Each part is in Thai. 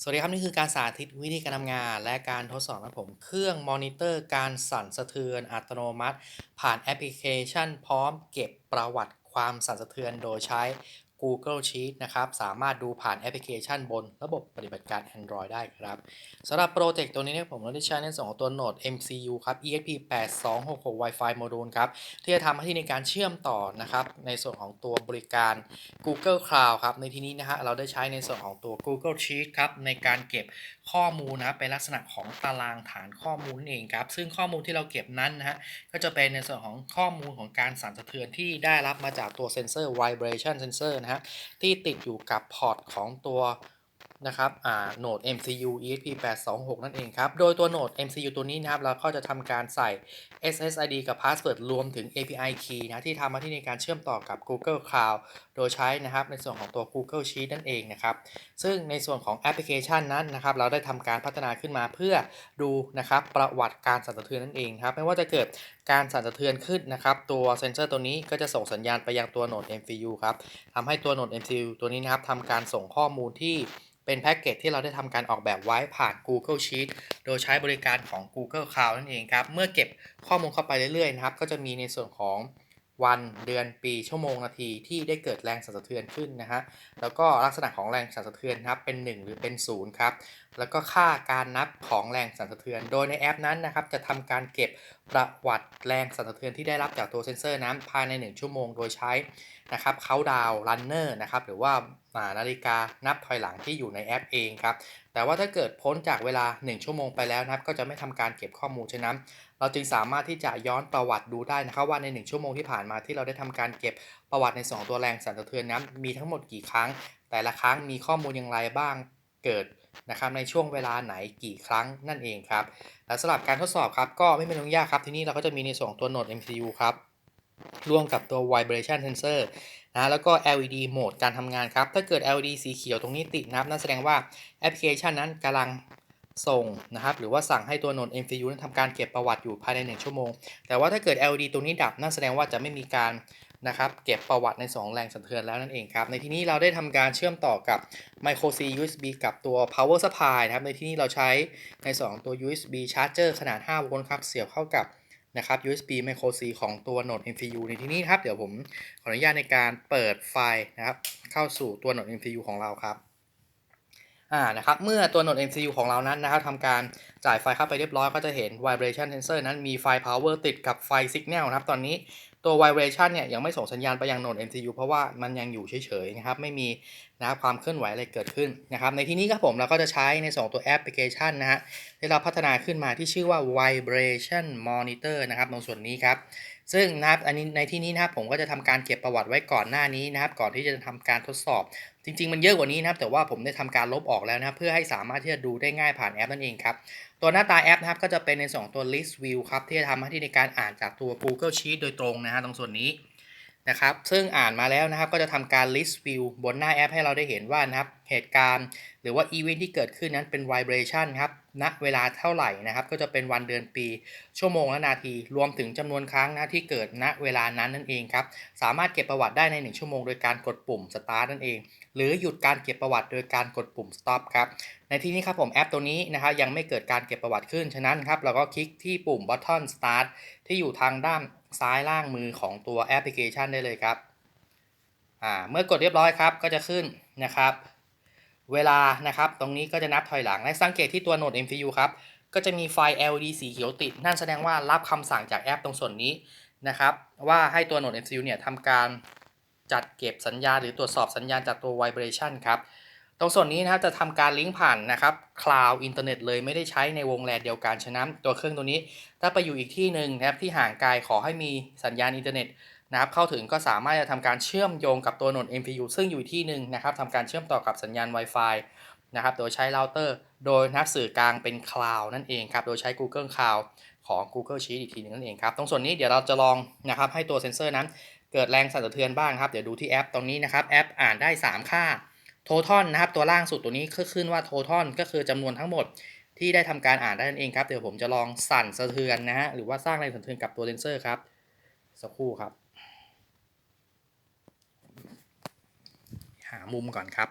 สวัสดีครับ นี่คือการสาธิตวิธีการทำงาน และการทดสอบนะผมเครื่องมอนิเตอร์การสั่นสะเทือนอัตโนมัติ ผ่านแอปพลิเคชัน พร้อมเก็บประวัติความสั่นสะเทือนโดยใช้ Google Sheet นะครับ สามารถดูผ่านแอปพลิเคชันบนระบบปฏิบัติการ Android ได้ครับสำหรับโปรเจกต์ตัวนี้เนี่ยผมได้ใช้ในส่วนของตัวโหนด MCU ครับ ESP8266 Wi-Fi Module ครับ ที่จะทำหน้าที่ในการเชื่อมต่อนะครับ ในส่วนของตัวบริการ Google Cloud ครับ ในที่นี้นะฮะเราได้ใช้ในส่วนของตัว Google Sheet ครับ ในการเก็บข้อมูลนะครับเป็นลักษณะของตารางฐานข้อมูลนั่นเองครับ ซึ่งข้อมูลที่เราเก็บนั้นนะฮะก็จะเป็นในส่วนของข้อมูลของการสั่นสะเทือนที่ได้รับมาจากตัวเซนเซอร์ vibration sensor นะฮะที่ติดอยู่กับพอร์ตของตัว นะครับอ่าโหนด MCU ESP8266 นั่นเองครับ โดยตัวโหนด MCU ตัวนี้นะครับ เราก็จะทำการใส่ SSID กับ Password รวมถึง API Key นะ ที่ทำหน้าที่ในการเชื่อมต่อกับ Google Cloud โดยใช้นะครับ ในส่วนของตัว Google Sheet นั่นเองนะครับ ซึ่งในส่วนของแอปพลิเคชันนั้นนะครับ เราได้ทำการพัฒนาขึ้นมาเพื่อดูนะครับ ประวัติการสั่นสะเทือนนั่นเองครับ ไม่ว่าจะเกิดการสั่นสะเทือนขึ้นนะครับ ตัวเซนเซอร์ตัวนี้ก็จะส่งสัญญาณไปยังตัวโหนด MCU ครับทำให้ตัวโหนด MCU ตัวนี้นะครับทำการส่งข้อมูลที่ เป็นแพ็กเกจที่เราได้ทำการออกแบบไว้ผ่าน Google Sheet โดยใช้บริการของ Google Cloud นั่นเองครับ เมื่อเก็บข้อมูลเข้าไปเรื่อยๆนะครับ ก็จะมีในส่วนของ วันเดือนปีชั่วโมงนาทีที่ได้เกิดแรงสั่นสะเทือนขึ้นนะฮะแล้วก็ลักษณะของแรงสั่นสะเทือนครับเป็น 1 หรือเป็น0ครับแล้วก็ค่าการนับของแรงสั่นสะเทือน โดยในแอปนั้นนะครับจะทำการเก็บประวัติแรงสั่นสะเทือนที่ได้รับจากตัวเซนเซอร์นั้นภายใน 1 ชั่วโมงโดยใช้นะครับเขาดาวรันเนอร์นะครับหรือว่านาฬิกานับถอยหลังที่อยู่ในแอปเองครับแต่ว่าถ้าเกิดพ้นจากเวลา 1 ชั่วโมงไปแล้วนะครับก็จะไม่ทำการเก็บข้อมูลฉะนั้น เราจึงสามารถที่จะย้อนประวัติดูได้นะครับว่าใน 1 ชั่วโมงที่ผ่านมาที่เราได้ทำการเก็บประวัติใน 2 ตัวแรงสั่นสะเทือนนั้นมีทั้งหมดกี่ครั้ง แต่ละครั้งมีข้อมูลอย่างไรบ้างเกิดนะครับในช่วงเวลาไหนกี่ครั้งนั่นเองครับและสำหรับการทดสอบครับก็ไม่เป็นเรื่องยากครับที่นี่เราก็จะมีในส่วนของตัวโหนด MCU ครับร่วมกับตัว vibration sensor นะแล้วก็ LED โหมดการทำงานครับ ถ้าเกิด LED สีเขียวตรงนี้ติดนะครับนั่นแสดงว่าแอปพลิเคชันนั้นกำลัง ส่งนะครับ หรือว่าสั่งให้ตัวโนด MCU นั้นทำการเก็บประวัติอยู่ภายใน 1 ชั่วโมง แต่ว่าถ้าเกิด LED ตรงนี้ดับนั่นแสดงว่าจะไม่มีการนะครับเก็บประวัติใน 2 แรงสั่นสะเทือนแล้วนั่นเองครับ ในที่นี้เราได้ทำการเชื่อมต่อกับ Micro C USB กับตัว Power Supply นะครับ ในที่นี้เราใช้ในส่วนของตัว USB Charger ขนาด 5 โวลต์ครับ เสียบเข้ากับนะครับ USB Micro C ของตัวโหนด MCU ในที่นี้ครับ เดี๋ยวผมขออนุญาตในการเปิดไฟนะครับ เข้าสู่ตัวโหนด MCU ของเราครับ อ่านะครับเมื่อตัวโหนด MCU ของเรานั้นนะครับทำการ จ่ายไฟเข้าไปเรียบร้อยก็จะเห็น vibration sensor นั้นมีไฟ power ติดกับไฟ signal นะครับตอนนี้ตัว vibration เนี่ยยังไม่ส่งสัญญาณไปยังโหนด MCU เพราะว่ามันยังอยู่เฉยๆนะครับไม่มีนะครับความเคลื่อนไหวอะไรเกิดขึ้นนะครับในที่นี้ครับผมเราก็จะใช้ในส่วนตัวแอปพลิเคชันนะฮะที่เราพัฒนาขึ้นมาที่ชื่อว่า vibration monitor นะครับตรงส่วนนี้ครับซึ่งนะครับอันนี้ในที่นี้นะครับผมก็จะทำการเก็บประวัติไว้ก่อนหน้านี้นะครับ ก่อนที่จะทำการทดสอบ จริง ๆ มันเยอะกว่านี้นะครับ แต่ว่าผมได้ทำการลบออกแล้วนะครับเพื่อให้สามารถที่จะดูได้ง่ายผ่านแอปนั่นเองครับตัวหน้าตาแอปนะครับก็จะเป็นในส่วนของตัว list view ครับที่จะทำหน้าที่ในการอ่านจากตัว Google Sheet โดยตรงนะฮะตรงส่วนนี้ นะครับ ซึ่งอ่านมาแล้วนะครับก็จะทำการ list view บนหน้าแอปให้เราได้เห็นว่านะครับเหตุการณ์หรือว่าอีเวนท์ที่เกิดขึ้นนั้นเป็น vibration ครับณเวลาเท่าไหร่นะครับ ก็จะเป็นวันเดือนปี ชั่วโมงและนาที รวมถึงจำนวนครั้งนะที่เกิดณเวลานั้นนั่นเองครับ สามารถเก็บประวัติได้ใน 1 ชั่วโมงโดยการกดปุ่ม start นั่นเอง หรือหยุดการเก็บประวัติโดยการกดปุ่ม stop ครับในที่นี้ครับผมแอปตัวนี้นะครับยังไม่เกิดการเก็บประวัติขึ้นฉะนั้นครับเราก็คลิกที่ปุ่ม button start ที่อยู่ทางด้าน ซ้ายล่างมือของตัวแอปพลิเคชันได้เลยครับอ่าเมื่อกดเรียบร้อยครับก็จะขึ้นนะครับ เวลานะครับตรงนี้ก็จะนับถอยหลังและสังเกตที่ตัวโหนด MCU ครับก็จะมีไฟ LED สีเขียวติด นั่นแสดงว่ารับคำสั่งจากแอปตรงส่วนนี้นะครับ ว่าให้ตัวโหนด MCU เนี่ยทำการจัดเก็บสัญญาณหรือตรวจสอบสัญญาณจากตัว vibration ครับ ตรงส่วนนี้นะครับจะทำการลิงก์ผ่านนะครับ cloud อินเทอร์เน็ตเลยไม่ได้ใช้ในวงแลนเดียวกันฉะนั้นตัวเครื่องตัวนี้ ถ้าไปอยู่อีกที่หนึ่งนะครับที่ห่างไกลขอให้มีสัญญาณอินเทอร์เน็ตนะครับเข้าถึงก็สามารถจะทำการเชื่อมโยงกับตัวโหนด MPU ซึ่งอยู่ที่หนึ่งนะครับทำการเชื่อมต่อกับสัญญาณ Wi-Fi นะครับโดยใช้เราเตอร์ โดยนับสื่อกลางเป็น Cloud นั่นเองครับโดยใช้ Google Cloud ของ Google Sheet อีกทีหนึงนั่นเองครับตรงส่วนนี้เดี๋ยวเราจะลองนะครับให้ตัวเซนเซอร์นั้น เกิดแรงสั่นสะเทือนบ้างครับเดี๋ยวดูที่แอปตรงนี้นะครับแอปอ่านได้ 3 ค่า total นะครับตัวล่างสุดตัวนี้ก็ขึ้นว่า total ก็คือจำนวนทั้งหมดที่ได้ทำการอ่านได้นั่นเองครับ เดี๋ยวผมจะลองสั่นสะเทือนนะฮะหรือว่าสร้างแรงสะเทือนกับตัวเลนเซอร์ครับ สักครู่ครับ หามุมก่อนครับ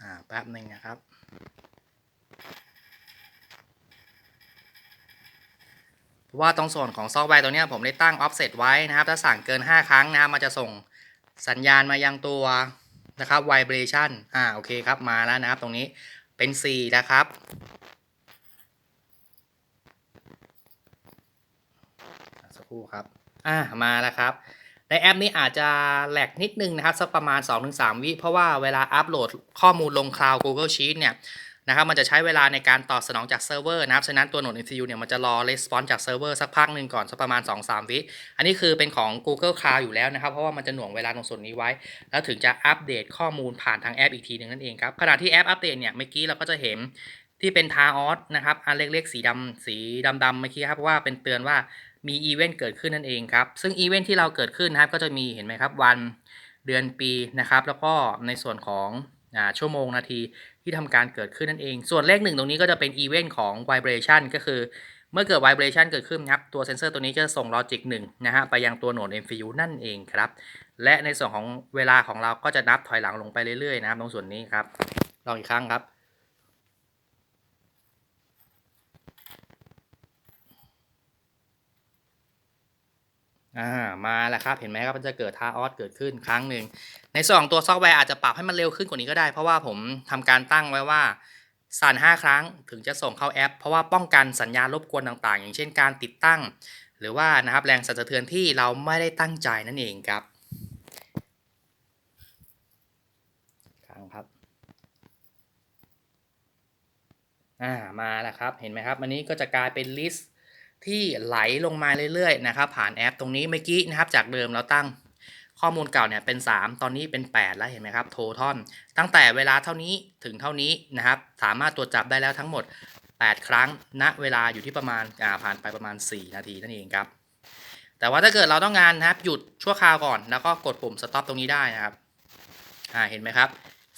อ่าแป๊บหนึ่งนะครับ ว่าตรงส่วนของซอฟต์แวร์ตัวนี้ผมได้ตั้ง offset ไว้นะครับ ถ้าสั่งเกิน 5 ครั้งนะครับ มันจะส่งสัญญาณมายังตัวนะครับ vibration อ่าโอเคครับมาแล้วนะครับ ตรงนี้เป็น 4 นะครับ สักครู่ครับ อ่ามาแล้วครับ ในแอปนี้อาจจะแหลกนิดนึงนะครับ สักประมาณ 2-3 วิ เพราะว่าเวลาอัปโหลดข้อมูลลงคลาว Google Sheet เนี่ย นะครับมันจะใช้เวลาในการตอบสนองจากเซิร์ฟเวอร์นะครับฉะนั้นตัวโหนด MCU เนี่ยมันจะรอ response จากเซิร์ฟเวอร์สักพักหนึ่งก่อนสักประมาณ 2-3 วิอันนี้คือเป็นของ Google Cloud อยู่แล้วนะครับ เพราะว่ามันจะหน่วงเวลาตรงส่วนนี้ไว้ แล้วถึงจะอัปเดตข้อมูลผ่านทางแอปอีกทีหนึ่งนั่นเองครับขณะที่แอปอัปเดตเนี่ยเมื่อกี้เราก็จะเห็นที่เป็นทาออสนะครับอันเล็กๆ สีดำสีดำๆเมื่อกี้ครับว่าเป็นเตือนว่ามีอีเวนต์เกิดขึ้นนั่นเองครับ ซึ่งอีเวนต์ที่เราเกิดขึ้นนะครับก็จะมีเห็นไหมครับวันเดือนปีนะครับ แล้วก็ในส่วนของอชั่วโมงนาที ที่ทำการเกิดขึ้นนั่นเอง ส่วนเลขหนึ่งตรงนี้ก็จะเป็นอีเวนต์ของ vibration ก็คือ เมื่อเกิด vibration เกิดขึ้นครับ ตัวเซนเซอร์ตัวนี้จะส่งลอจิก1นะฮะไปยังตัวโหนด MCU นั่นเองครับ และในส่วนของเวลาของเราก็จะนับถอยหลังลงไปเรื่อยๆนะครับตรงส่วนนี้ครับลองอีกครั้งครับ อ่ามาแล้วครับ เห็นไหมครับมันจะเกิดทาออสเกิดขึ้นครั้งหนึ่งในส่วนของตัวซอฟต์แวร์อาจจะปรับให้มันเร็วขึ้นกว่านี้ก็ได้ เพราะว่าผมทำการตั้งไว้ว่าสั่น5 ครั้งถึงจะส่งเข้าแอป เพราะว่าป้องกันสัญญาณรบกวนต่างๆ อย่างเช่นการติดตั้ง หรือว่านะครับแรงสั่นสะเทือนที่เราไม่ได้ตั้งใจนั่นเองครับครั้งครับอ่ามาแล้วครับ เห็นไหมครับ อันนี้ก็จะกลายเป็นลิสต์ ที่ไหลลงมาเรื่อยๆนะครับผ่านแอปตรงนี้เมื่อกี้นะครับจากเดิมเราตั้งข้อมูลเก่าเนี่ยเป็น 3 ตอนนี้เป็น 8 แล้วเห็นไหมครับโททอนตั้งแต่เวลาเท่านี้ถึงเท่านี้นะครับสามารถตรวจจับได้แล้วทั้งหมด 8 ครั้งณเวลาอยู่ที่ประมาณอ่าผ่านไปประมาณ 4 นาทีนั่นเองครับแต่ว่าถ้าเกิดเราต้องการนะครับหยุดชั่วคราวก่อนแล้วก็กดปุ่ม stop ตรงนี้ได้นะครับอ่าเห็นไหมครับ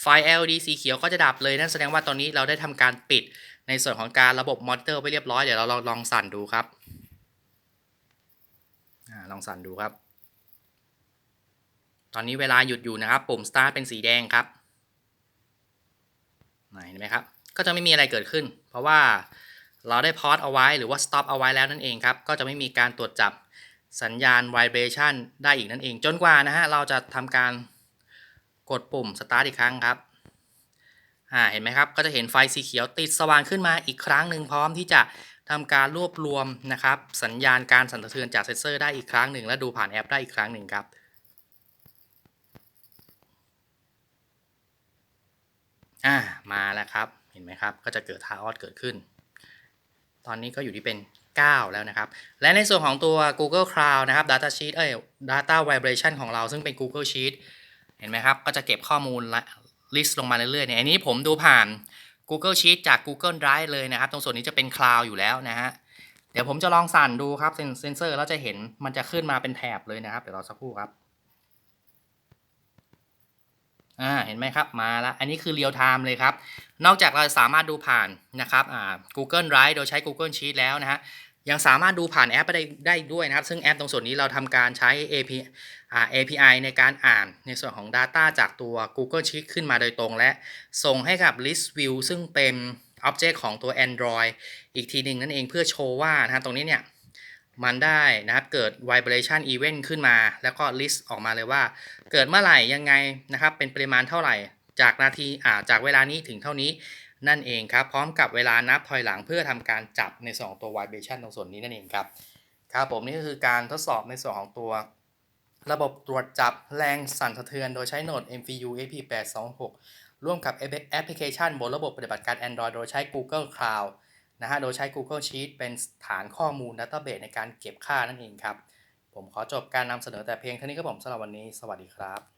ไฟ LED สีเขียวก็จะดับเลยนั่นแสดงว่าตอนนี้เราได้ทำการปิด ในส่วนของการระบบมอนิเตอร์ไปเรียบร้อยเดี๋ยวเราลองสั่นดูครับลองสั่นดูครับ ตอนนี้เวลาหยุดอยู่นะครับ ปุ่ม start เป็นสีแดงครับเห็นไหมครับ ก็จะไม่มีอะไรเกิดขึ้น เพราะว่าเราได้พอ s เอาไว้หรือว่า stop เอาไว้แล้วนั่นเองครับ ก็จะไม่มีการตรวจจับสัญญาณ vibration ได้อีกนั่นเอง จนกว่านะฮะเราจะทำการกดปุ่ม start อีกครั้งครับ อ่าเห็นไหมครับก็จะเห็นไฟสีเขียวติดสว่างขึ้นมาอีกครั้งหนึ่งพร้อมที่จะทำการรวบรวมนะครับสัญญาณการสั่นสะเทือนจากเซนเซอร์ได้อีกครั้งหนึ่งและดูผ่านแอปได้อีกครั้งหนึ่งครับอ่ามาแล้วครับเห็นไหมครับก็จะเกิดทาออสเกิดขึ้น ตอนนี้ก็อยู่ที่เป็น 9 แล้วนะครับ และในส่วนของตัว Google Cloud นะครับ Data Sheet เอ้ย Data Vibration ของเราซึ่งเป็น Google Sheet เห็นไหมครับ ก็จะเก็บข้อมูล ละ list ลงมาเรื่อยๆเนี่ยอันนี้ผมดูผ่าน Google Sheet จาก Google Drive เลยนะครับ ตรงส่วนนี้จะเป็น Cloud อยู่แล้วนะฮะเดี๋ยวผมจะลองสั่นดูครับเซนเซอร์แล้วจะเห็นมันจะขึ้นมาเป็นแถบเลยนะครับ เดี๋ยวรอสักครู่ครับอ่าเห็นไหมครับมาแล้ว อันนี้คือเรียลไทม์เลยครับ นอกจากเราสามารถดูผ่านนะครับอ่า Google Drive โดยใช้ Google Sheet แล้วนะฮะ ยังสามารถดูผ่านแอปได้ได้ด้วยนะครับ ซึ่งแอปตรงส่วนนี้เราทำการใช้ API API ในการอ่านในส่วนของ Data จากตัว Google Sheet ขึ้นมาโดยตรง และส่งให้กับ List View ซึ่งเป็น Object ของตัว Android อีกทีหนึ่งนั่นเองเพื่อโชว์ว่านะฮะตรงนี้เนี่ยมันได้นะครับเกิด vibration event ขึ้นมา แล้วก็ list ออกมาเลยว่า เกิดเมื่อไหร่ยังไงนะครับเป็นปริมาณเท่าไหร่ จากนาทีอ่าจากเวลานี้ถึงเท่านี้ นั่นเองครับ พร้อมกับเวลานับถอยหลังเพื่อทำการจับในส่วนของตัว vibration ตรงส่วนนี้นั่นเองครับครับผมนี่ก็คือการทดสอบในส่วนของตัว ระบบตรวจจับแรงสั่นสะเทือน โดยใช้โหนด MPU AP826 ร่วมกับแอปพลิเคชันบนระบบปฏิบัติการ Android โดยใช้ Google Cloud นะฮะ โดยใช้ Google Sheet เป็นฐานข้อมูล Database ในการเก็บค่านั่นเองครับ ผมขอจบการนำเสนอแต่เพียงเท่านี้ครับผมสำหรับวันนี้ สวัสดีครับ